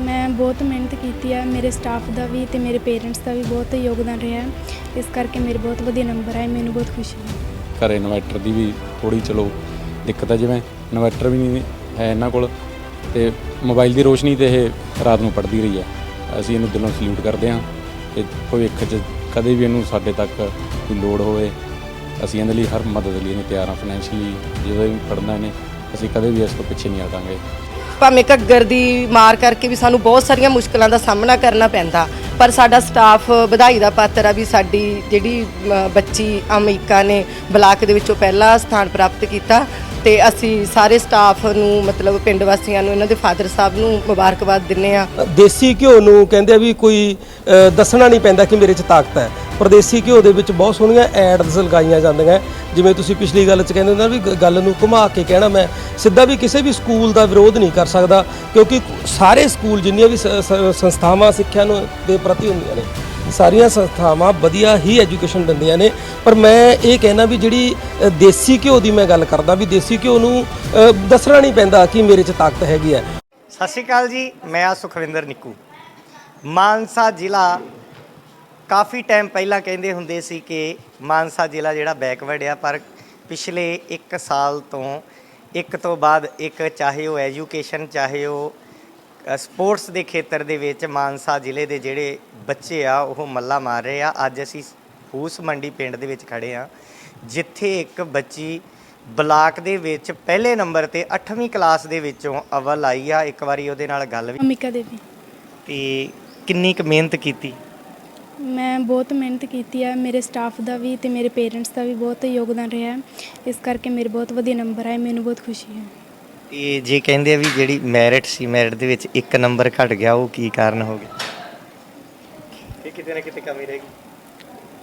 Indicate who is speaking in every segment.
Speaker 1: ਮੈਂ ਬਹੁਤ ਮਿਹਨਤ ਕੀਤੀ ਹੈ ਮੇਰੇ ਸਟਾਫ ਦਾ ਵੀ ਤੇ ਮੇਰੇ ਪੇਰੈਂਟਸ ਦਾ ਵੀ ਬਹੁਤ ਯੋਗਦਾਨ ਰਿਹਾ ਇਸ ਕਰਕੇ ਮੇਰੇ ਬਹੁਤ ਵਧੀਆ ਨੰਬਰ ਆਏ, ਮੈਨੂੰ ਬਹੁਤ ਖੁਸ਼ੀ ਹੈ
Speaker 2: ਘਰ ਇਨਵਰਟਰ ਦੀ ਵੀ ਥੋੜੀ ਚਲੋ, ਦਿੱਕਤ ਹੈ ਜਿਵੇਂ ਇਨਵਰਟਰ ਵੀ ਨਹੀਂ ਹੈ ਇਹਨਾਂ ਕੋਲ ਤੇ ਮੋਬਾਈਲ ਦੀ ਰੋਸ਼ਨੀ ਤੇ ਇਹ ਰਾਤ ਨੂੰ ਪੜਦੀ ਰਹੀ ਹੈ। ਅਸੀਂ ਇਹਨੂੰ ਦਿਲੋਂ ਸਲੂਟ ਕਰਦੇ ਹਾਂ ਤੇ ਭਵਿੱਖ 'ਚ ਕਦੇ ਵੀ ਇਹਨੂੰ ਸਾਡੇ ਤੱਕ ਕੋਈ ਲੋੜ ਹੋਵੇ, ਅਸੀਂ ਇਹਦੇ ਲਈ ਹਰ ਮਦਦ ਲਈ ਇਹਨੂੰ ਤਿਆਰ ਹਾਂ ਫਾਈਨੈਂਸ਼ੀਅਲੀ ਜਦੋਂ ਵੀ ਪੜਨਾ ਇਹਨੇ, ਅਸੀਂ ਕਦੇ ਵੀ ਇਸ ਤੋਂ ਪਿੱਛੇ ਨਹੀਂ ਹਟਾਂਗੇ।
Speaker 3: ਭਾਵੇਂ ਘੱਗਰ ਦੀ ਮਾਰ ਕਰਕੇ ਵੀ ਸਾਨੂੰ ਬਹੁਤ ਸਾਰੀਆਂ ਮੁਸ਼ਕਲਾਂ ਦਾ ਸਾਹਮਣਾ ਕਰਨਾ ਪੈਂਦਾ, ਪਰ ਸਾਡਾ ਸਟਾਫ ਵਧਾਈ ਦਾ ਪਾਤਰ ਆ ਵੀ ਸਾਡੀ ਜਿਹੜੀ ਬੱਚੀ ਅਮਰੀਕਾ ਨੇ ਬਲਾਕ ਦੇ ਵਿੱਚੋਂ ਪਹਿਲਾ ਸਥਾਨ ਪ੍ਰਾਪਤ ਕੀਤਾ ਤੇ ਅਸੀਂ ਸਾਰੇ ਸਟਾਫ ਨੂੰ, ਮਤਲਬ ਪਿੰਡ ਵਾਸੀਆਂ ਨੂੰ, ਇਹਨਾਂ ਦੇ ਫਾਦਰ ਸਾਹਿਬ ਨੂੰ ਮੁਬਾਰਕਬਾਦ ਦਿੰਨੇ ਆ।
Speaker 4: ਦੇਸੀ ਘਿਓ ਨੂੰ ਕਹਿੰਦੇ ਵੀ ਕੋਈ ਦੱਸਣਾ ਨਹੀਂ ਪੈਂਦਾ ਕਿ ਮੇਰੇ 'ਚ ਤਾਕਤ ਹੈ। ਪਰਦੇਸੀ ਘਿਓ ਦੇ ਵਿੱਚ ਬਹੁਤ ਸੋਹਣੀਆਂ ਐਡਸ ਲਗਾਈਆਂ ਜਾਂਦੀਆਂ। ਜਿਵੇਂ ਤੁਸੀਂ ਪਿਛਲੀ ਗੱਲ 'ਚ ਕਹਿੰਦੇ ਹੁੰਦੇ ਵੀ ਗੱਲ ਨੂੰ ਘੁਮਾ ਕੇ ਕਹਿਣਾ ਮੈਂ, ਸਿੱਧਾ ਵੀ ਕਿਸੇ ਵੀ ਸਕੂਲ ਦਾ ਵਿਰੋਧ ਨਹੀਂ ਕਰ ਸਕਦਾ, ਕਿਉਂਕਿ ਸਾਰੇ ਸਕੂਲ ਜਿੰਨੀਆਂ ਵੀ ਸ- ਸੰਸਥਾਵਾਂ ਸਿੱਖਿਆ ਨੂੰ ਦੇ ਪ੍ਰਤੀ ਹੁੰਦੀਆਂ ਨੇ, ਸਾਰੀਆਂ ਸੰਸਥਾਵਾਂ ਵਧੀਆ ਹੀ ਐਜੂਕੇਸ਼ਨ ਦਿੰਦੀਆਂ ਨੇ। ਪਰ ਮੈਂ ਇਹ ਕਹਿਣਾ ਵੀ ਜਿਹੜੀ ਦੇਸੀ ਘਿਓ ਦੀ ਮੈਂ ਗੱਲ ਕਰਦਾ ਵੀ ਦੇਸੀ ਘਿਓ ਨੂੰ ਦੱਸਣਾ ਨਹੀਂ ਪੈਂਦਾ ਕਿ ਮੇਰੇ 'ਚ ਤਾਕਤ ਹੈਗੀ ਹੈ।
Speaker 5: ਸਤਿ ਸ਼੍ਰੀ ਅਕਾਲ ਜੀ, ਮੈਂ ਆ ਸੁਖਵਿੰਦਰ ਨਿੱਕੂ। ਮਾਨਸਾ ਜ਼ਿਲ੍ਹਾ ਕਾਫੀ ਟਾਈਮ ਪਹਿਲਾਂ ਕਹਿੰਦੇ ਹੁੰਦੇ ਸੀ ਕਿ ਮਾਨਸਾ ਜ਼ਿਲ੍ਹਾ ਜਿਹੜਾ ਬੈਕਵਰਡ ਆ ਪਰ ਪਿਛਲੇ 1 ਸਾਲ ਤੋਂ ਇੱਕ ਤੋਂ ਬਾਅਦ ਇੱਕ ਚਾਹੇ ਉਹ ਐਜੂਕੇਸ਼ਨ ਚਾਹੇ ਉਹ ਸਪੋਰਟਸ ਦੇ ਖੇਤਰ ਦੇ ਵਿੱਚ ਮਾਨਸਾ ਜ਼ਿਲ੍ਹੇ ਦੇ ਜਿਹੜੇ ਬੱਚੇ ਆ ਉਹ ਮੱਲਾ ਮਾਰ ਰਹੇ ਆ। ਅੱਜ ਅਸੀਂ ਫੂਸ ਮੰਡੀ ਪਿੰਡ ਦੇ ਵਿੱਚ ਖੜੇ ਆ ਜਿੱਥੇ ਇੱਕ ਬੱਚੀ ਬਲਾਕ ਦੇ ਵਿੱਚ ਪਹਿਲੇ ਨੰਬਰ ਤੇ 8ਵੀਂ ਕਲਾਸ ਦੇ ਵਿੱਚੋਂ ਅਵਲ ਆਈ ਆ। ਇੱਕ ਵਾਰੀ ਉਹਦੇ ਨਾਲ ਗੱਲ ਵੀ
Speaker 1: ਅਮਿਕਾ ਦੇਵੀ।
Speaker 5: ਤੇ ਕਿੰਨੀ ਕੁ ਮਿਹਨਤ ਕੀਤੀ।
Speaker 1: ਮੈਂ ਬਹੁਤ ਮਿਹਨਤ ਕੀਤੀ ਹੈ ਮੇਰੇ ਸਟਾਫ ਦਾ ਵੀ ਤੇ ਮੇਰੇ ਪੇਰੈਂਟਸ ਦਾ ਵੀ ਬਹੁਤ ਯੋਗਦਾਨ ਰਿਹਾ ਹੈ। ਇਸ ਕਰਕੇ ਮੇਰੇ ਬਹੁਤ ਵਧੀਆ ਨੰਬਰ ਆਏ ਮੈਨੂੰ ਬਹੁਤ ਖੁਸ਼ੀ ਹੈ।
Speaker 5: ਤੇ ਜੇ ਕਹਿੰਦੇ ਆ ਵੀ ਜਿਹੜੀ ਮੈਰਿਟ ਸੀ ਮੈਰਿਟ ਦੇ ਵਿੱਚ ਇੱਕ ਨੰਬਰ ਘਟ ਗਿਆ ਉਹ ਕੀ ਕਾਰਨ ਹੋ ਗਿਆ? ਇਹ ਕਿਤੇ ਨਾ ਕਿਤੇ ਕਮੀ ਰਹੇਗੀ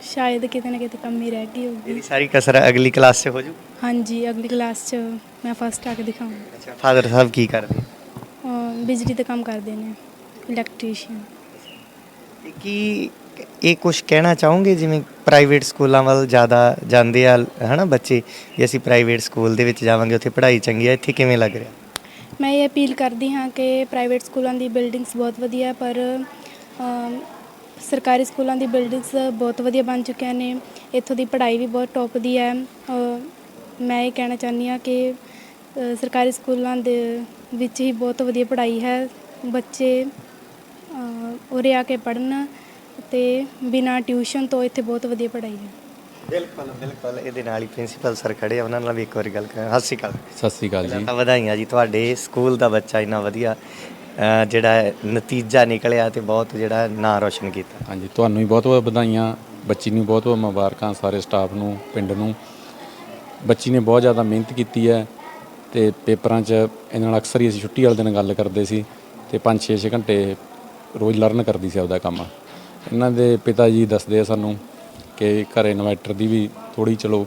Speaker 1: ਸ਼ਾਇਦ ਕਿਤੇ ਨਾ ਕਿਤੇ ਕਮੀ ਰਹਿ ਗਈ ਹੋਊਗੀ।
Speaker 5: ਇਹਦੀ ਸਾਰੀ ਕਸਰ ਅਗਲੀ ਕਲਾਸ 'ਚ ਹੋ ਜੂ?
Speaker 1: ਹਾਂਜੀ ਅਗਲੀ ਕਲਾਸ 'ਚ ਮੈਂ ਫਸਟ ਆ ਕੇ ਦਿਖਾਉਂਗੀ
Speaker 5: ਅੱਛਾ ਫਾਦਰ ਸਾਹਿਬ ਕੀ ਕਰਦੇ
Speaker 1: ਬਿਜਲੀ ਦਾ ਕੰਮ ਕਰਦੇ ਨੇ ਇਲੈਕਟ੍ਰੀਸ਼ੀਅਨ
Speaker 5: ਤੇ ਕੀ ਇਹ ਕੁਝ ਕਹਿਣਾ ਚਾਹੋਗੇ? ਜਿਵੇਂ ਪ੍ਰਾਈਵੇਟ ਸਕੂਲਾਂ ਵੱਲ ਜ਼ਿਆਦਾ ਜਾਂਦੇ ਆ ਹਨਾ ਬੱਚੇ? ਵੀ ਅਸੀਂ ਪ੍ਰਾਈਵੇਟ ਸਕੂਲ ਦੇ ਵਿੱਚ ਜਾਵਾਂਗੇ ਉੱਥੇ ਪੜ੍ਹਾਈ ਚੰਗੀ ਆ ਇੱਥੇ ਕਿਵੇਂ ਲੱਗ ਰਿਹਾ?
Speaker 1: ਮੈਂ ਇਹ ਅਪੀਲ ਕਰਦੀ ਹਾਂ ਕਿ ਪ੍ਰਾਈਵੇਟ ਸਕੂਲਾਂ ਦੀ ਬਿਲਡਿੰਗਸ ਬਹੁਤ ਵਧੀਆ ਪਰ ਅਮ, ਸਰਕਾਰੀ ਸਕੂਲਾਂ ਦੀ ਬਿਲਡਿੰਗਸ ਬਹੁਤ ਵਧੀਆ ਬਣ ਚੁੱਕੀਆਂ ਨੇ। ਇੱਥੋਂ ਦੀ ਪੜ੍ਹਾਈ ਵੀ ਬਹੁਤ ਟੌਪ ਦੀ ਹੈ। ਅ, ਮੈਂ ਇਹ ਕਹਿਣਾ ਚਾਹੁੰਦੀ ਹਾਂ ਕਿ ਅ, ਸਰਕਾਰੀ ਸਕੂਲਾਂ ਦੇ ਵਿੱਚ ਹੀ ਬਹੁਤ ਵਧੀਆ ਪੜ੍ਹਾਈ ਹੈ। ਬੱਚੇ ਅ, ਉਰੇ ਆ ਕੇ ਪੜ੍ਹਨ। ਤੇ ਬਿਨਾਂ ਟਿਊਸ਼ਨ ਤੋਂ ਇੱਥੇ ਬਹੁਤ ਵਧੀਆ ਪੜ੍ਹਾਈ ਹੈ।
Speaker 5: ਬਿਲਕੁਲ ਬਿਲਕੁਲ। ਇਹਦੇ ਨਾਲ ਹੀ ਪ੍ਰਿੰਸੀਪਲ ਸਰ ਖੜੇ ਆ ਉਹਨਾਂ ਨਾਲ ਵੀ ਇੱਕ ਵਾਰੀ ਗੱਲ ਕਰਾਂ ਸਤਿ ਸ਼੍ਰੀ ਅਕਾਲ।
Speaker 2: ਸਤਿ ਸ੍ਰੀ ਅਕਾਲ
Speaker 5: ਪਹਿਲਾਂ
Speaker 2: ਜੀ
Speaker 5: ਤਾਂ ਵਧਾਈਆਂ ਜੀ ਤੁਹਾਡੇ। ਸਕੂਲ ਦਾ ਬੱਚਾ ਇੰਨਾ ਵਧੀਆ ਜਿਹੜਾ ਨਤੀਜਾ ਨਿਕਲਿਆ ਤੇ ਬਹੁਤ ਜਿਹੜਾ ਨਾਂ ਰੋਸ਼ਨ ਕੀਤਾ।
Speaker 2: ਹਾਂਜੀ ਤੁਹਾਨੂੰ ਵੀ ਬਹੁਤ ਬਹੁਤ ਵਧਾਈਆਂ। ਬੱਚੀ ਨੂੰ ਬਹੁਤ ਬਹੁਤ ਮੁਬਾਰਕਾਂ ਸਾਰੇ ਸਟਾਫ ਨੂੰ ਪਿੰਡ ਨੂੰ। ਬੱਚੀ ਨੇ ਬਹੁਤ ਜ਼ਿਆਦਾ ਮਿਹਨਤ ਕੀਤੀ ਹੈ ਤੇ ਪੇਪਰਾਂ 'ਚ ਇਹਨਾਂ ਨਾਲ ਅਕਸਰ ਹੀ ਅਸੀਂ ਛੁੱਟੀ ਵਾਲੇ ਦਿਨ ਗੱਲ ਕਰਦੇ ਸੀ ਤੇ 5-6 ਘੰਟੇ ਰੋਜ਼ ਲਰਨ ਕਰਦੀ ਸੀ ਆਪਦਾ ਕੰਮ। ਇਹਨਾਂ ਦੇ ਪਿਤਾ ਜੀ ਦੱਸਦੇ ਆ ਸਾਨੂੰ ਕਿ ਘਰ ਇਨਵਰਟਰ ਦੀ ਵੀ ਥੋੜੀ ਚਲੋ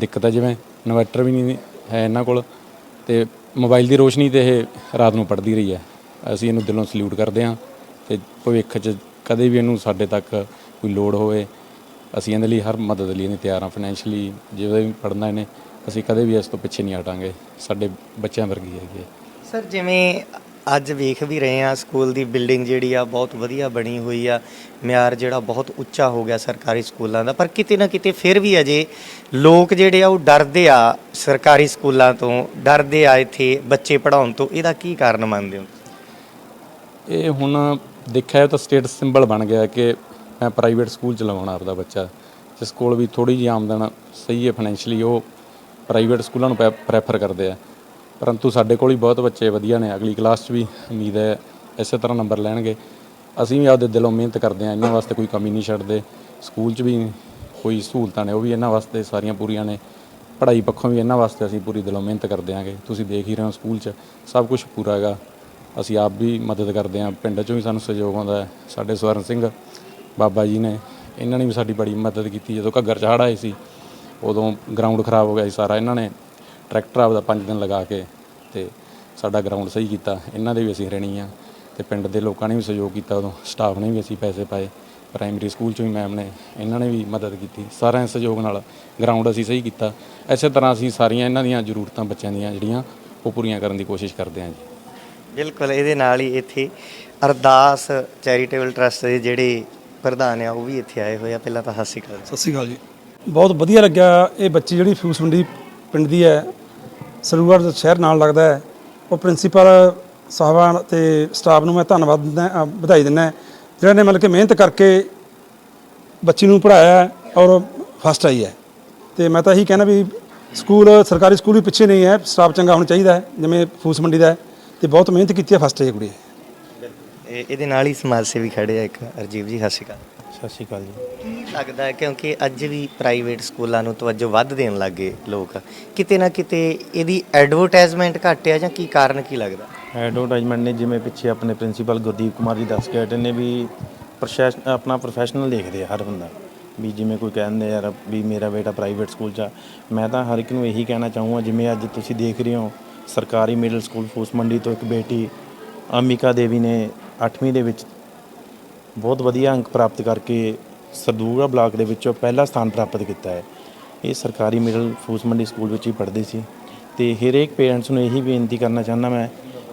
Speaker 2: ਦਿੱਕਤ ਹੈ ਜਿਵੇਂ ਇਨਵਰਟਰ ਵੀ ਨਹੀਂ ਹੈ ਇਹਨਾਂ ਕੋਲ ਤੇ ਮੋਬਾਈਲ ਦੀ ਰੋਸ਼ਨੀ ਤੇ ਇਹ ਰਾਤ ਨੂੰ ਪੜਦੀ ਰਹੀ ਹੈ। ਅਸੀਂ ਇਹਨੂੰ ਦਿਲੋਂ ਸਲੂਟ ਕਰਦੇ ਹਾਂ ਤੇ ਭਵਿੱਖ 'ਚ ਕਦੇ ਵੀ ਇਹਨੂੰ ਸਾਡੇ ਤੱਕ ਕੋਈ ਲੋੜ ਹੋਵੇ, ਅਸੀਂ ਇਹਦੇ ਲਈ ਹਰ ਮਦਦ ਲਈ ਇਹਨੇ ਤਿਆਰ ਹਾਂ। ਫਾਈਨੈਂਸ਼ਲੀ ਜਿਵੇਂ ਵੀ ਪੜਨਾ ਇਹਨੇ, ਅਸੀਂ ਕਦੇ ਵੀ ਇਸ ਤੋਂ ਪਿੱਛੇ ਨਹੀਂ ਹਟਾਂਗੇ। ਸਾਡੇ ਬੱਚਿਆਂ ਵਰਗੀ ਹੈਗੀ ਹੈ।
Speaker 5: ਸਰ, ਜਿਵੇਂ ਅੱਜ ਵੇਖ ਵੀ ਰਹੇ ਆ ਸਕੂਲ ਦੀ ਬਿਲਡਿੰਗ ਜਿਹੜੀ ਆ ਬਹੁਤ ਵਧੀਆ ਬਣੀ ਹੋਈ ਆ। ਮਿਆਰ ਜਿਹੜਾ ਬਹੁਤ ਉੱਚਾ ਹੋ ਗਿਆ ਸਰਕਾਰੀ ਸਕੂਲਾਂ ਦਾ, ਪਰ ਕਿਤੇ ਨਾ ਕਿਤੇ ਫਿਰ ਵੀ ਅਜੇ ਲੋਕ ਜਿਹੜੇ ਆ ਉਹ ਡਰਦੇ ਆ ਸਰਕਾਰੀ ਸਕੂਲਾਂ ਤੋਂ, ਡਰਦੇ ਆ ਇੱਥੇ ਬੱਚੇ ਪੜਾਉਣ ਤੋਂ। ਇਹਦਾ ਕੀ ਕਾਰਨ ਮੰਨਦੇ ਹੋ?
Speaker 2: ਇਹ ਹੁਣ ਦੇਖਿਆ ਤਾਂ ਸਟੇਟਸ ਸਿੰਬਲ ਬਣ ਗਿਆ ਕਿ ਮੈਂ ਪ੍ਰਾਈਵੇਟ ਸਕੂਲ ਚਲਾਉਣਾ ਆਪਦਾ ਬੱਚਾ ਜਿਸ ਕੋਲ ਵੀ ਥੋੜੀ ਜਿਹੀ ਆਮਦਨ ਸਹੀ ਹੈ ਫਾਈਨੈਂਸ਼ੀਅਲੀ ਉਹ ਪ੍ਰਾਈਵੇਟ ਸਕੂਲਾਂ ਨੂੰ ਪ੍ਰੈਫਰ ਕਰਦੇ ਆ। ਪਰੰਤੂ ਸਾਡੇ ਕੋਲ ਹੀ ਬਹੁਤ ਬੱਚੇ ਵਧੀਆ ਨੇ, ਅਗਲੀ ਕਲਾਸ 'ਚ ਵੀ ਉਮੀਦ ਹੈ ਇਸੇ ਤਰ੍ਹਾਂ ਨੰਬਰ ਲੈਣਗੇ। ਅਸੀਂ ਵੀ ਆਪਦੇ ਦਿਲੋਂ ਮਿਹਨਤ ਕਰਦੇ ਹਾਂ, ਇਹਨਾਂ ਵਾਸਤੇ ਕੋਈ ਕਮੀ ਨਹੀਂ ਛੱਡਦੇ। ਸਕੂਲ 'ਚ ਵੀ ਕੋਈ ਸਹੂਲਤਾਂ ਨੇ, ਉਹ ਵੀ ਇਹਨਾਂ ਵਾਸਤੇ ਸਾਰੀਆਂ ਪੂਰੀਆਂ ਨੇ। ਪੜ੍ਹਾਈ ਪੱਖੋਂ ਵੀ ਇਹਨਾਂ ਵਾਸਤੇ ਅਸੀਂ ਪੂਰੀ ਦਿਲੋਂ ਮਿਹਨਤ ਕਰਦੇ ਆਂਗੇ ਤੁਸੀਂ ਦੇਖ ਹੀ ਰਹੇ ਹੋ ਸਕੂਲ 'ਚ ਸਭ ਕੁਝ ਪੂਰਾ ਹੈਗਾ। ਅਸੀਂ ਆਪ ਵੀ ਮਦਦ ਕਰਦੇ ਹਾਂ, ਪਿੰਡ 'ਚੋਂ ਵੀ ਸਾਨੂੰ ਸਹਿਯੋਗ ਆਉਂਦਾ ਹੈ। ਸਾਡੇ ਸਵਰਨ ਸਿੰਘ ਬਾਬਾ ਜੀ ਨੇ, ਇਹਨਾਂ ਨੇ ਵੀ ਸਾਡੀ ਬੜੀ ਮਦਦ ਕੀਤੀ। ਜਦੋਂ ਘੱਗਰ ਚੜ੍ਹ ਆਏ ਸੀ, ਉਦੋਂ ਗਰਾਊਂਡ ਖਰਾਬ ਹੋ ਗਿਆ ਸੀ ਸਾਰਾ ਇਹਨਾਂ ਨੇ। ਟਰੈਕਟਰ ਆਪਦਾ 5 ਦਿਨ ਲਗਾ ਕੇ ਤੇ ਸਾਡਾ ਗਰਾਊਂਡ ਸਹੀ ਕੀਤਾ। ਇਹਨਾਂ ਦੇ ਵੀ ਅਸੀਂ ਰਹਿਣੀ ਆ ਤੇ ਪਿੰਡ ਦੇ ਲੋਕਾਂ ਨੇ ਵੀ ਸਹਿਯੋਗ ਕੀਤਾ ਉਦੋਂ। ਸਟਾਫ ਨੇ ਵੀ ਅਸੀਂ ਪੈਸੇ ਪਾਏ। ਪ੍ਰਾਇਮਰੀ ਸਕੂਲ ਚੋਂ ਵੀ ਮੈਮ ਨੇ ਇਹਨਾਂ ਨੇ ਵੀ ਮਦਦ ਕੀਤੀ। ਸਾਰਿਆਂ ਦੇ ਸਹਿਯੋਗ ਨਾਲ ਗਰਾਊਂਡ ਅਸੀਂ ਸਹੀ ਕੀਤਾ। ਇਸੇ ਤਰ੍ਹਾਂ ਅਸੀਂ ਸਾਰੀਆਂ ਇਹਨਾਂ ਦੀਆਂ ਜ਼ਰੂਰਤਾਂ ਬੱਚਿਆਂ ਦੀਆਂ ਜਿਹੜੀਆਂ ਉਹ ਪੂਰੀਆਂ ਕਰਨ ਦੀ ਕੋਸ਼ਿਸ਼ ਕਰਦੇ ਹਾਂ ਜੀ।
Speaker 5: ਬਿਲਕੁਲ ਇਹਦੇ ਨਾਲ ਹੀ ਇੱਥੇ ਅਰਦਾਸ ਚੈਰੀਟੇਬਲ ਟਰਸਟ ਦੇ ਜਿਹੜੇ ਪ੍ਰਧਾਨ ਆ ਉਹ ਵੀ ਇੱਥੇ ਆਏ ਹੋਏ ਆ। ਪਹਿਲਾਂ ਤਾਂ ਸਤਿ ਸ਼੍ਰੀ ਅਕਾਲ
Speaker 6: ਸਤਿ ਸ਼੍ਰੀ ਅਕਾਲ ਜੀ। ਬਹੁਤ ਵਧੀਆ ਲੱਗਿਆ ਇਹ ਬੱਚੀ ਜਿਹੜੀ ਫਿਊਸ ਮੰਡੀ ਪਿੰਡ ਦੀ ਹੈ ਸਰੂਗੜ੍ਹ ਸ਼ਹਿਰ ਨਾਲ ਲੱਗਦਾ ਹੈ। ਉਹ ਪ੍ਰਿੰਸੀਪਲ ਸਾਹਿਬਾਨ ਤੇ ਸਟਾਫ ਨੂੰ ਮੈਂ ਧੰਨਵਾਦ ਦਿੰਦਾ ਵਧਾਈ ਦਿੰਦਾ ਜਿਹੜਾ ਨੇ ਮਤਲਬ ਕਿ ਮਿਹਨਤ ਕਰਕੇ ਬੱਚੀ ਨੂੰ ਪੜ੍ਹਾਇਆ ਔਰ ਫਸਟ ਆਈ ਹੈ। ਤੇ ਮੈਂ ਤਾਂ ਇਹੀ ਕਹਿਣਾ ਵੀ ਸਕੂਲ, ਸਰਕਾਰੀ ਸਕੂਲ ਵੀ ਪਿੱਛੇ ਨਹੀਂ ਹੈ ਸਟਾਫ ਚੰਗਾ ਹੋਣਾ ਚਾਹੀਦਾ ਹੈ, ਜਿਵੇਂ ਫੂਸ ਮੰਡੀ ਦਾ ਹੈ, ਤੇ ਬਹੁਤ ਮਿਹਨਤ ਕੀਤੀ ਹੈ ਫਸਟ ਆਈ ਕੁੜੀ
Speaker 5: ਇਹ- ਇਹਦੇ ਨਾਲ ਹੀ ਸਮਾਜ ਸੇਵੀ ਖੜੇ ਆ ਇੱਕ ਅਰਜੀਵ ਜੀ, ਸਤਿ ਸ਼੍ਰੀ ਅਕਾਲ।
Speaker 7: ਸਤਿ ਸ਼੍ਰੀ ਅਕਾਲ ਜੀ।
Speaker 5: ਕੀ ਲੱਗਦਾ ਹੈ ਕਿਉਂਕਿ ਅੱਜ ਵੀ ਪ੍ਰਾਈਵੇਟ ਸਕੂਲਾਂ ਨੂੰ ਤਵੱਜੋ ਵੱਧ ਦੇਣ ਲੱਗੇ ਲੋਕ। ਕਿਤੇ ਨਾ ਕਿਤੇ ਇਹਦੀ ਐਡਵਰਟਾਈਜ਼ਮੈਂਟ ਘੱਟ ਆ ਜਾਂ ਕੀ ਕਾਰਨ ਕੀ ਲੱਗਦਾ?
Speaker 7: ਐਡਵਰਟਾਈਜ਼ਮੈਂਟ ਨੇ ਜਿਵੇਂ ਪਿੱਛੇ ਆਪਣੇ ਪ੍ਰਿੰਸੀਪਲ ਗੁਰਦੀਪ ਕੁਮਾਰ ਜੀ ਦੱਸ ਕੇ ਹਟੇ ਨੇ ਵੀ ਪ੍ਰੋਫੈਸ਼ ਆਪਣਾ ਪ੍ਰੋਫੈਸ਼ਨਲ ਦੇਖਦੇ ਆ ਹਰ ਬੰਦਾ। ਵੀ ਜਿਵੇਂ ਕੋਈ ਕਹਿੰਦੇ ਯਾਰ ਵੀ ਮੇਰਾ ਬੇਟਾ ਪ੍ਰਾਈਵੇਟ ਸਕੂਲ 'ਚ ਆ। ਮੈਂ ਤਾਂ ਹਰ ਇੱਕ ਨੂੰ ਇਹੀ ਕਹਿਣਾ ਚਾਹੂੰਗਾ ਜਿਵੇਂ ਅੱਜ ਤੁਸੀਂ ਦੇਖ ਰਹੇ ਹੋ ਸਰਕਾਰੀ ਮਿਡਲ ਸਕੂਲ ਫੂਸ ਮੰਡੀ ਤੋਂ ਇੱਕ ਬੇਟੀ ਅਮਿਕਾ ਦੇਵੀ ਨੇ 8ਵੀਂ ਦੇ ਵਿੱਚ ਬਹੁਤ ਵਧੀਆ ਅੰਕ ਪ੍ਰਾਪਤ ਕਰਕੇ ਸਰਦੂਗਾ ਬਲਾਕ ਦੇ ਵਿੱਚੋਂ ਪਹਿਲਾ ਸਥਾਨ ਪ੍ਰਾਪਤ ਕੀਤਾ ਹੈ। ਇਹ ਸਰਕਾਰੀ ਮਿਡਲ ਫੂਸ ਮੰਡੀ ਸਕੂਲ ਵਿੱਚ ਹੀ ਪੜ੍ਹਦੀ ਸੀ ਤੇ ਹਰੇਕ ਪੇਰੈਂਟਸ ਨੂੰ ਇਹੀ ਬੇਨਤੀ ਕਰਨਾ ਚਾਹੁੰਦਾ ਮੈਂ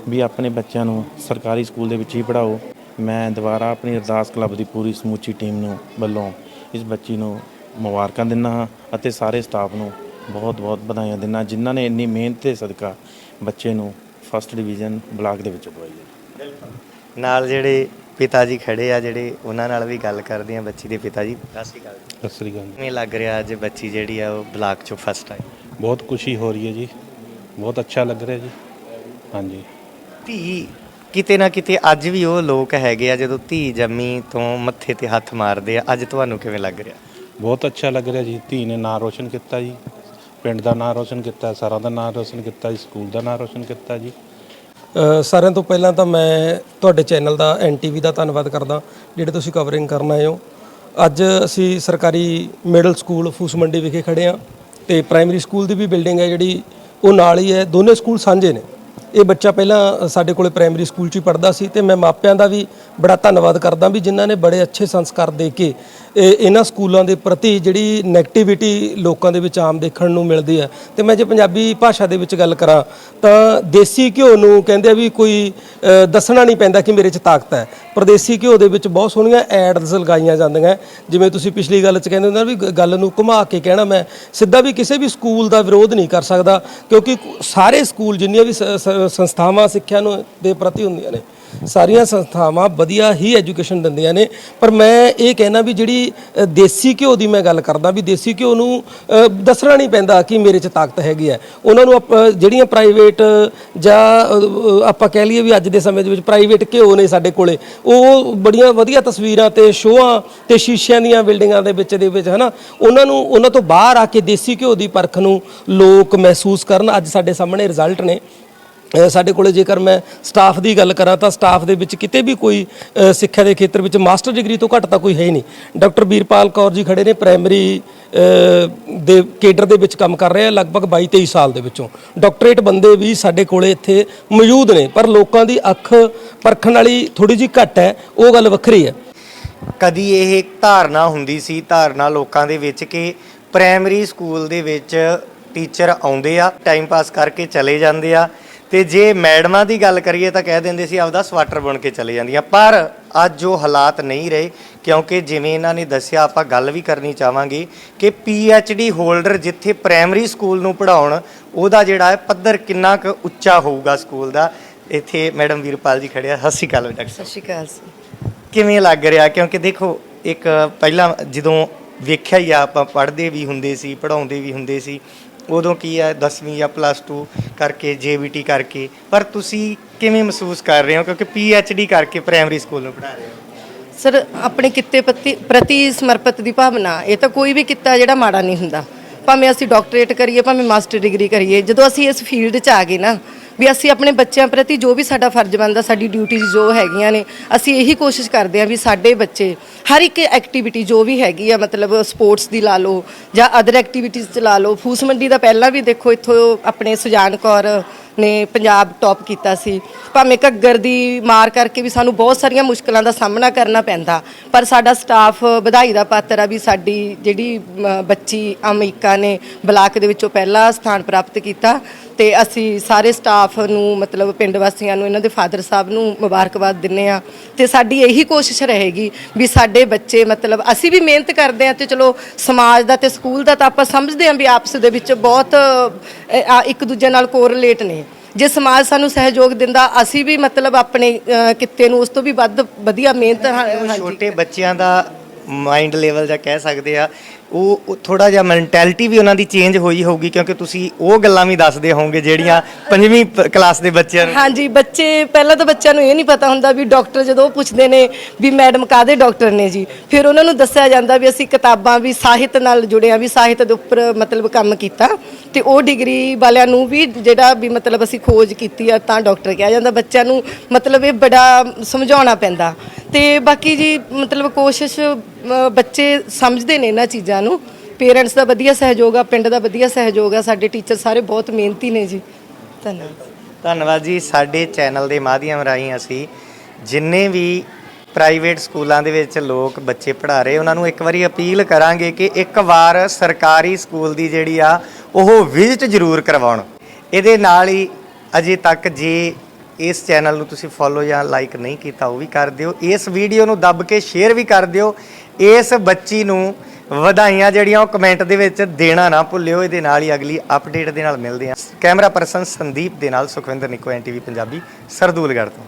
Speaker 7: ਵੀ ਆਪਣੇ ਬੱਚਿਆਂ ਨੂੰ ਸਰਕਾਰੀ ਸਕੂਲ ਦੇ ਵਿੱਚ ਹੀ ਪੜ੍ਹਾਓ। ਮੈਂ ਦੁਬਾਰਾ ਆਪਣੀ ਅਰਦਾਸ ਕਲੱਬ ਦੀ ਪੂਰੀ ਸਮੁੱਚੀ ਟੀਮ ਨੂੰ ਵੱਲੋਂ ਇਸ ਬੱਚੀ ਨੂੰ ਮੁਬਾਰਕਾਂ ਦਿੰਦਾ ਹਾਂ ਅਤੇ ਸਾਰੇ ਸਟਾਫ ਨੂੰ ਬਹੁਤ-ਬਹੁਤ ਵਧਾਈਆਂ ਦਿੰਦਾ ਜਿਨ੍ਹਾਂ ਨੇ ਇੰਨੀ ਮਿਹਨਤ ਦੇ ਸਦਕਾ ਬੱਚੇ ਨੂੰ ਫਸਟ ਡਿਵੀਜ਼ਨ ਬਲਾਕ ਦੇ ਵਿੱਚ ਦਵਾਈ ਹੈ।
Speaker 5: ਨਾਲ ਜਿਹੜੇ ਪਿਤਾ ਜੀ ਖੜੇ ਆ ਜਿਹੜੇ ਉਹਨਾਂ ਨਾਲ ਵੀ ਗੱਲ ਕਰਦੇ ਆ ਬੱਚੀ ਦੇ ਪਿਤਾ ਜੀ। ਸਤਿ ਸ਼੍ਰੀ ਅਕਾਲ ਜੀ।
Speaker 8: ਸਤਿ ਸ੍ਰੀ ਅਕਾਲ ਜੀ।
Speaker 5: ਕਿਵੇਂ ਲੱਗ ਰਿਹਾ ਅੱਜ ਬੱਚੀ ਜਿਹੜੀ ਆ ਉਹ ਬਲਾਕ ਚੋਂ ਫਸਟ ਆਈ?
Speaker 8: ਬਹੁਤ ਖੁਸ਼ੀ ਹੋ ਰਹੀ ਹੈ ਜੀ। ਬਹੁਤ ਅੱਛਾ ਲੱਗ ਰਿਹਾ ਜੀ। ਹਾਂਜੀ।
Speaker 5: ਧੀ ਕਿਤੇ ਨਾ ਕਿਤੇ ਅੱਜ ਵੀ ਉਹ ਲੋਕ ਹੈਗੇ ਆ ਜਦੋਂ ਧੀ ਜੰਮੀ ਤੋਂ ਮੱਥੇ ਤੇ ਹੱਥ ਮਾਰਦੇ ਆ। ਅੱਜ ਤੁਹਾਨੂੰ ਕਿਵੇਂ ਲੱਗ ਰਿਹਾ?
Speaker 8: ਬਹੁਤ ਅੱਛਾ ਲੱਗ ਰਿਹਾ ਜੀ। ਧੀ ਨੇ ਨਾਂ ਰੋਸ਼ਨ ਕੀਤਾ ਜੀ। ਪਿੰਡ ਦਾ ਨਾਂ ਰੋਸ਼ਨ ਕੀਤਾ ਸਾਰਾ ਦਾ ਨਾਂ ਰੋਸ਼ਨ ਕੀਤਾ ਜੀ ਸਕੂਲ ਦਾ ਨਾਂ ਰੋਸ਼ਨ ਕੀਤਾ ਜੀ।
Speaker 4: ਸਾਰਿਆਂ ਤੋਂ ਪਹਿਲਾਂ ਤਾਂ ਮੈਂ ਤੁਹਾਡੇ ਚੈਨਲ ਦਾ ਐਨਟੀਵੀ ਦਾ ਧੰਨਵਾਦ ਕਰਦਾ, ਜਿਹੜੇ ਤੁਸੀਂ ਕਵਰਿੰਗ ਕਰਨ ਆਏ ਹੋ। ਅੱਜ ਅਸੀਂ ਸਰਕਾਰੀ ਮਿਡਲ ਸਕੂਲ ਫੂਸ ਮੰਡੀ ਵਿਖੇ ਖੜੇ ਆ ਤੇ ਪ੍ਰਾਇਮਰੀ ਸਕੂਲ ਦੀ ਵੀ ਬਿਲਡਿੰਗ ਹੈ ਜਿਹੜੀ, ਉਹ ਨਾਲ ਹੀ ਹੈ। ਦੋਨੇ ਸਕੂਲ ਸਾਂਝੇ ਨੇ। ਇਹ ਬੱਚਾ ਪਹਿਲਾਂ ਸਾਡੇ ਕੋਲੇ ਪ੍ਰਾਇਮਰੀ ਸਕੂਲ 'ਚ ਹੀ ਪੜ੍ਹਦਾ ਸੀ ਤੇ ਮੈਂ ਮਾਪਿਆਂ ਦਾ ਵੀ ਬੜਾ ਧੰਨਵਾਦ ਕਰਦਾ ਵੀ ਜਿਨ੍ਹਾਂ ਨੇ ਬੜੇ ਅੱਛੇ ਸੰਸਕਾਰ ਦੇ ਕੇ ਇਹਨਾਂ ਸਕੂਲਾਂ ਦੇ ਪ੍ਰਤੀ ਜਿਹੜੀ ਨੈਗੇਟਿਵਿਟੀ ਲੋਕਾਂ ਦੇ ਵਿੱਚ ਆਮ ਦੇਖਣ ਨੂੰ ਮਿਲਦੀ ਹੈ। ਤੇ ਮੈਂ ਜੇ ਪੰਜਾਬੀ ਭਾਸ਼ਾ ਦੇ ਵਿੱਚ ਗੱਲ ਕਰਾਂ, ਤਾਂ ਦੇਸੀ ਘਿਓ ਨੂੰ ਕਹਿੰਦੇ ਆ ਵੀ ਕੋਈ ਦੱਸਣਾ ਨਹੀਂ ਪੈਂਦਾ ਕਿ ਮੇਰੇ 'ਚ ਤਾਕਤ ਹੈ। ਪਰਦੇਸੀ ਘਿਓ ਦੇ ਵਿੱਚ ਬਹੁਤ ਸੋਹਣੀਆਂ ਐਡਸ ਲਗਾਈਆਂ ਜਾਂਦੀਆਂ ਜਿਵੇਂ ਤੁਸੀਂ ਪਿਛਲੀ ਗੱਲ 'ਚ ਕਹਿੰਦੇ ਹੁੰਦੇ ਨਾ ਵੀ ਗੱਲ ਨੂੰ ਘੁਮਾ ਕੇ ਕਹਿਣਾ ਮੈਂ, ਸਿੱਧਾ ਵੀ ਕਿਸੇ ਵੀ ਸਕੂਲ ਦਾ ਵਿਰੋਧ ਨਹੀਂ ਕਰ ਸਕਦਾ, ਕਿਉਂਕਿ ਸਾਰੇ ਸਕੂਲ ਜਿੰਨੀਆਂ ਵੀ ਸ- ਸੰਸਥਾਵਾਂ ਸਿੱਖਿਆ ਨੂੰ ਦੇ ਪ੍ਰਤੀ ਹੁੰਦੀਆਂ ਨੇ ਸਾਰੀਆਂ ਸੰਸਥਾਵਾਂ ਵਧੀਆ ਹੀ ਐਜੂਕੇਸ਼ਨ ਦਿੰਦੀਆਂ ਨੇ। ਪਰ ਮੈਂ ਇਹ ਕਹਿਣਾ ਵੀ ਜਿਹੜੀ ਦੇਸੀ ਘਿਓ ਦੀ ਮੈਂ ਗੱਲ ਕਰਦਾ ਵੀ ਦੇਸੀ ਘਿਓ ਨੂੰ ਦੱਸਣਾ ਨਹੀਂ ਪੈਂਦਾ ਕਿ ਮੇਰੇ 'ਚ ਤਾਕਤ ਹੈਗੀ ਹੈ। ਉਹਨਾਂ ਨੂੰ ਆਪ- ਜਿਹੜੀਆਂ ਪ੍ਰਾਈਵੇਟ ਜਾਂ ਆਪਾਂ ਕਹਿ ਲਈਏ ਵੀ ਅੱਜ ਦੇ ਸਮੇਂ ਦੇ ਵਿੱਚ ਪ੍ਰਾਈਵੇਟ ਘਿਓ ਨੇ ਸਾਡੇ ਕੋਲੇ, ਉਹ ਬੜੀਆਂ ਵਧੀਆ ਤਸਵੀਰਾਂ ਤੇ ਸ਼ੋਆਂ ਤੇ ਸ਼ੀਸ਼ਿਆਂ ਦੀਆਂ ਬਿਲਡਿੰਗਾਂ ਦੇ ਵਿੱਚ ਦੇ ਵਿੱਚ, ਹਨਾ? ਉਹਨਾਂ ਨੂੰ, ਉਹਨਾਂ ਤੋਂ ਬਾਹਰ ਆ ਕੇ ਦੇਸੀ ਘਿਓ ਦੀ ਪਰਖ ਨੂੰ ਲੋਕ ਮਹਿਸੂਸ ਕਰਨ। ਅੱਜ ਸਾਡੇ ਸਾਹਮਣੇ ਰਿਜ਼ਲਟ ਨੇ। ਸਾਡੇ ਕੋਲੇ ਜੇਕਰ ਮੈਂ ਸਟਾਫ ਦੀ ਗੱਲ ਕਰਾਂ ਤਾਂ ਸਟਾਫ ਦੇ ਵਿੱਚ ਕਿਤੇ ਵੀ ਕੋਈ ਸਿੱਖਿਆ ਦੇ ਖੇਤਰ ਵਿੱਚ ਮਾਸਟਰ ਡਿਗਰੀ ਤੋਂ ਘੱਟ ਤਾਂ ਕੋਈ ਹੈ ਹੀ ਨਹੀਂ। ਡਾਕਟਰ ਵੀਰਪਾਲ ਕੌਰ ਜੀ ਖੜੇ ਨੇ ਪ੍ਰਾਇਮਰੀ ਦੇ ਕੇਡਰ ਦੇ ਵਿੱਚ ਕੰਮ ਕਰ ਰਹੇ ਆ ਲਗਭਗ 22 23 ਸਾਲ ਦੇ ਵਿੱਚੋਂ। ਡਾਕਟਰੇਟ ਬੰਦੇ ਵੀ ਸਾਡੇ ਕੋਲੇ ਇੱਥੇ ਮੌਜੂਦ ਨੇ, ਪਰ ਲੋਕਾਂ ਦੀ ਅੱਖ ਪਰਖਣ ਵਾਲੀ ਥੋੜੀ ਜਿਹੀ ਘੱਟ ਹੈ, ਉਹ ਗੱਲ ਵੱਖਰੀ ਹੈ।
Speaker 5: ਕਦੀ ਇਹ ਧਾਰਨਾ ਹੁੰਦੀ ਸੀ, ਧਾਰਨਾ ਲੋਕਾਂ ਦੇ ਵਿੱਚ ਕਿ ਪ੍ਰਾਇਮਰੀ ਸਕੂਲ ਦੇ ਵਿੱਚ ਟੀਚਰ ਆਉਂਦੇ ਆ ਟਾਈਮ ਪਾਸ ਕਰਕੇ ਚਲੇ ਜਾਂਦੇ ਆ ਤੇ ਜੇ ਮੈਡਮਾਂ ਦੀ ਗੱਲ ਕਰੀਏ ਤਾਂ ਕਹਿ ਦਿੰਦੇ ਸੀ ਆਪਦਾ ਸਵਾਟਰ ਬੁਣ ਕੇ ਚਲੇ ਜਾਂਦੀਆਂ। ਪਰ ਅੱਜ ਉਹ ਹਾਲਾਤ ਨਹੀਂ ਰਹੇ ਕਿਉਂਕਿ ਜਿਵੇਂ ਇਹਨਾਂ ਨੇ ਦੱਸਿਆ ਆਪਾਂ ਗੱਲ ਵੀ ਕਰਨੀ ਚਾਹਾਂਗੇ ਕਿ ਡੀ ਹੋਲਡਰ ਜਿੱਥੇ ਪ੍ਰਾਇਮਰੀ ਸਕੂਲ ਨੂੰ ਪੜਾਉਣ ਉਹਦਾ ਜਿਹੜਾ ਹੈ ਪੱਧਰ ਕਿੰਨਾ ਕੁ ਉੱਚਾ ਹੋਊਗਾ ਸਕੂਲ ਦਾ? ਇੱਥੇ ਮੈਡਮ ਵੀਰਪਾਲ ਜੀ ਖੜਿਆ ਸਤਿ ਸ਼੍ਰੀ ਅਕਾਲ ਡਾਕਟਰ
Speaker 3: ਸਤਿ ਸ਼੍ਰੀ ਅਕਾਲ ਜੀ।
Speaker 5: ਕਿਵੇਂ ਲੱਗ ਰਿਹਾ? ਕਿਉਂਕਿ ਦੇਖੋ ਇੱਕ ਪਹਿਲਾਂ ਜਦੋਂ ਵੇਖਿਆ ਹੀ ਆ ਆਪਾਂ ਪੜ੍ਹਦੇ ਵੀ ਹੁੰਦੇ ਸੀ ਪੜਾਉਂਦੇ ਵੀ ਹੁੰਦੇ ਸੀ ਉਦੋਂ ਕੀ ਹੈ 10ਵੀਂ ਜਾਂ ਪਲੱਸ 2 ਕਰਕੇ ਜੀਬੀਟੀ ਕਰਕੇ। ਪਰ ਤੁਸੀਂ ਕਿਵੇਂ ਮਹਿਸੂਸ ਕਰ ਰਹੇ ਹੋ? ਕਿਉਂਕਿ ਡੀ ਕਰਕੇ ਪ੍ਰਾਇਮਰੀ ਸਕੂਲ ਨੂੰ ਪੜ੍ਹਾ ਰਹੇ ਹੋ।
Speaker 3: ਸਰ ਆਪਣੇ ਕਿੱਤੇ ਪ੍ਰਤੀ ਪ੍ਰਤੀ ਸਮਰਪਿਤ ਦੀ ਭਾਵਨਾ, ਇਹ ਤਾਂ ਕੋਈ ਵੀ ਕਿੱਤਾ ਜਿਹੜਾ ਮਾੜਾ ਨਹੀਂ ਹੁੰਦਾ। ਭਾਵੇਂ ਅਸੀਂ ਡਾਕਟਰੇਟ ਕਰੀਏ, ਭਾਵੇਂ ਮਾਸਟਰ ਡਿਗਰੀ ਕਰੀਏ, ਜਦੋਂ ਅਸੀਂ ਇਸ ਫੀਲਡ 'ਚ ਆ ਗਏ ਨਾ ਵੀ ਅਸੀਂ ਆਪਣੇ ਬੱਚਿਆਂ ਪ੍ਰਤੀ ਜੋ ਵੀ ਸਾਡਾ ਫਰਜ਼ ਬਣਦਾ, ਸਾਡੀ ਡਿਊਟੀਜ਼ ਜੋ ਹੈਗੀਆਂ ਨੇ, ਅਸੀਂ ਇਹੀ ਕੋਸ਼ਿਸ਼ ਕਰਦੇ ਹਾਂ ਵੀ ਸਾਡੇ ਬੱਚੇ ਹਰ ਇੱਕ ਐਕਟੀਵਿਟੀ ਜੋ ਵੀ ਹੈਗੀ ਆ, ਮਤਲਬ ਸਪੋਰਟਸ ਦੀ ਲਾ ਲਓ ਜਾਂ ਅਦਰ ਐਕਟੀਵਿਟੀਜ਼ ਚ ਲਾ ਲਓ, ਫੂਸ ਮੰਡੀ ਦਾ ਪਹਿਲਾਂ ਵੀ ਦੇਖੋ ਇੱਥੋਂ ਆਪਣੇ ਸੁਜਾਨ ਕੌਰ ਨੇ ਪੰਜਾਬ ਟੌਪ ਕੀਤਾ ਸੀ। ਭਾਵੇਂ ਘੱਗਰ ਦੀ ਮਾਰ ਕਰਕੇ ਵੀ ਸਾਨੂੰ ਬਹੁਤ ਸਾਰੀਆਂ ਮੁਸ਼ਕਲਾਂ ਦਾ ਸਾਹਮਣਾ ਕਰਨਾ ਪੈਂਦਾ, ਪਰ ਸਾਡਾ ਸਟਾਫ ਵਧਾਈ ਦਾ ਪਾਤਰ ਆ ਵੀ ਸਾਡੀ ਜਿਹੜੀ ਬੱਚੀ ਅਮਿਕਾ ਨੇ ਬਲਾਕ ਦੇ ਵਿੱਚੋਂ ਪਹਿਲਾ ਸਥਾਨ ਪ੍ਰਾਪਤ ਕੀਤਾ। ਤੇ ਅਸੀਂ ਸਾਰੇ ਸਟਾਫ ਨੂੰ ਮਤਲਬ ਪਿੰਡ ਵਾਸੀਆਂ ਨੂੰ ਇਹਨਾਂ ਦੇ ਫਾਦਰ ਸਾਹਿਬ ਨੂੰ ਮੁਬਾਰਕਬਾਦ ਦਿੰਨੇ ਆ ਤੇ ਸਾਡੀ ਇਹੀ ਕੋਸ਼ਿਸ਼ ਰਹੇਗੀ ਵੀ ਸਾਡੇ ਬੱਚੇ ਮਤਲਬ ਅਸੀਂ ਵੀ ਮਿਹਨਤ ਕਰਦੇ ਆ ਤੇ ਚਲੋ ਸਮਾਜ ਦਾ ਤੇ ਸਕੂਲ ਦਾ ਤਾਂ ਆਪਾਂ ਸਮਝਦੇ ਆ ਵੀ ਆਪਸ ਦੇ ਵਿੱਚ ਬਹੁਤ ਅ, ਇੱਕ ਦੂਜੇ ਨਾਲ ਕੋਰਿਲੇਟ ਨੇ। ਜੇ ਸਮਾਜ ਸਾਨੂੰ ਸਹਿਯੋਗ ਦਿੰਦਾ ਅਸੀਂ ਵੀ ਮਤਲਬ ਆਪਣੇ ਅ, ਕਿੱਤੇ ਨੂੰ ਉਸ ਤੋਂ ਵੀ ਵੱਧ ਵਧੀਆ ਮਿਹਨਤ ਹਾਂ- ਹਾਂਜੀ।
Speaker 5: ਛੋਟੇ ਬੱਚਿਆਂ ਦਾ ਮਾਈਂਡ ਲੈਵਲ ਜਾਂ ਕਹਿ ਸਕਦੇ ਆ ਉਹ ਥੋੜਾ ਜਿਹਾ ਮੈਂਟੈਲਿਟੀ ਵੀ ਉਹਨਾਂ ਦੀ ਚੇਂਜ ਹੋਈ ਹੋਊਗੀ ਕਿਉਂਕਿ ਤੁਸੀਂ ਉਹ ਗੱਲਾਂ ਵੀ ਦੱਸਦੇ ਹੋਵੋਗੇ ਜਿਹੜੀਆਂ ਪੰਜਵੀਂ ਕਲਾਸ ਦੇ ਬੱਚਿਆਂ ਨੂੰ।
Speaker 3: ਹਾਂਜੀ, ਬੱਚੇ, ਪਹਿਲਾਂ ਤਾਂ ਬੱਚਿਆਂ ਨੂੰ ਇਹ ਨਹੀਂ ਪਤਾ ਹੁੰਦਾ ਵੀ ਡਾਕਟਰ ਜਦੋਂ ਉਹ ਪੁੱਛਦੇ ਨੇ ਵੀ ਮੈਡਮ ਕਾਦੇ ਡਾਕਟਰ ਨੇ ਜੀ। ਫਿਰ ਉਹਨਾਂ ਨੂੰ ਦੱਸਿਆ ਜਾਂਦਾ ਵੀ ਅਸੀਂ ਕਿਤਾਬਾਂ ਵੀ ਸਾਹਿਤ ਨਾਲ ਜੁੜਿਆ, ਵੀ ਸਾਹਿਤ ਦੇ ਉੱਪਰ ਮਤਲਬ ਕੰਮ ਕੀਤਾ ਤੇ ਉਹ ਡਿਗਰੀ ਵਾਲਿਆਂ ਨੂੰ ਵੀ ਜਿਹੜਾ ਵੀ ਮਤਲਬ ਅਸੀਂ ਖੋਜ ਕੀਤੀ ਆ ਤਾਂ ਡਾਕਟਰ ਕਿਹਾ ਜਾਂਦਾ। ਬੱਚਿਆਂ ਨੂੰ ਮਤਲਬ ਇਹ ਬੜਾ ਸਮਝਾਉਣਾ ਪੈਂਦਾ। ਤੇ ਬਾਕੀ ਜੀ ਮਤਲਬ ਕੋਸ਼ਿਸ਼ ਬੱਚੇ ਸਮਝਦੇ ਨੇ ਇਹਨਾਂ ਚੀਜ਼ਾਂ ਨੂੰ। ਪੇਰੈਂਟਸ ਦਾ ਵਧੀਆ ਸਹਿਯੋਗ ਆ, ਪਿੰਡ ਦਾ ਵਧੀਆ ਸਹਿਯੋਗ ਆ, ਸਾਡੇ ਟੀਚਰ ਸਾਰੇ ਬਹੁਤ ਮਿਹਨਤੀ ਨੇ ਜੀ। ਧੰਨਵਾਦ।
Speaker 5: ਧੰਨਵਾਦ ਜੀ, ਸਾਡੇ ਚੈਨਲ ਦੇ ਮਾਧਿਅਮ ਰਾਹੀਂ ਅਸੀਂ ਜਿੰਨੇ ਵੀ ਪ੍ਰਾਈਵੇਟ ਸਕੂਲਾਂ ਦੇ ਵਿੱਚ ਲੋਕ ਬੱਚੇ ਪੜ੍ਹਾ ਰਹੇ, ਉਹਨਾਂ ਨੂੰ ਇੱਕ ਵਾਰੀ ਅਪੀਲ ਕਰਾਂਗੇ ਕਿ ਇੱਕ ਵਾਰ ਸਰਕਾਰੀ ਸਕੂਲ ਦੀ ਜਿਹੜੀ ਆ, ਉਹ ਵਿਜ਼ਿਟ ਜ਼ਰੂਰ ਕਰਵਾਉਣ। ਇਹਦੇ ਨਾਲ ਹੀ ਅਜੇ ਤੱਕ ਜੇ ਇਸ ਚੈਨਲ ਨੂੰ ਤੁਸੀਂ ਫੋਲੋ ਜਾਂ ਲਾਈਕ ਨਹੀਂ ਕੀਤਾ, ਉਹ ਵੀ ਕਰ ਦਿਓ। ਇਸ ਵੀਡੀਓ ਨੂੰ ਦੱਬ ਕੇ ਸ਼ੇਅਰ ਵੀ ਕਰ ਦਿਓ। ਇਸ ਬੱਚੀ ਨੂੰ ਵਧਾਈਆਂ ਜਿਹੜੀਆਂ ਉਹ ਕਮੈਂਟ ਦੇ ਵਿੱਚ ਦੇਣਾ ਨਾ ਭੁੱਲਿਓ, ਇਹਦੇ ਨਾਲ ਹੀ ਅਗਲੀ ਅਪਡੇਟ ਦੇ ਨਾਲ ਮਿਲਦੇ ਹਾਂ। ਕੈਮਰਾ ਪਰਸਨ ਸੰਦੀਪ ਦੇ ਨਾਲ ਸੁਖਵਿੰਦਰ ਨਿੱਕੋ ਐਨਟੀਵੀ ਪੰਜਾਬੀ, ਸਰਦੂਲਗੜ੍ਹ ਤੋਂ।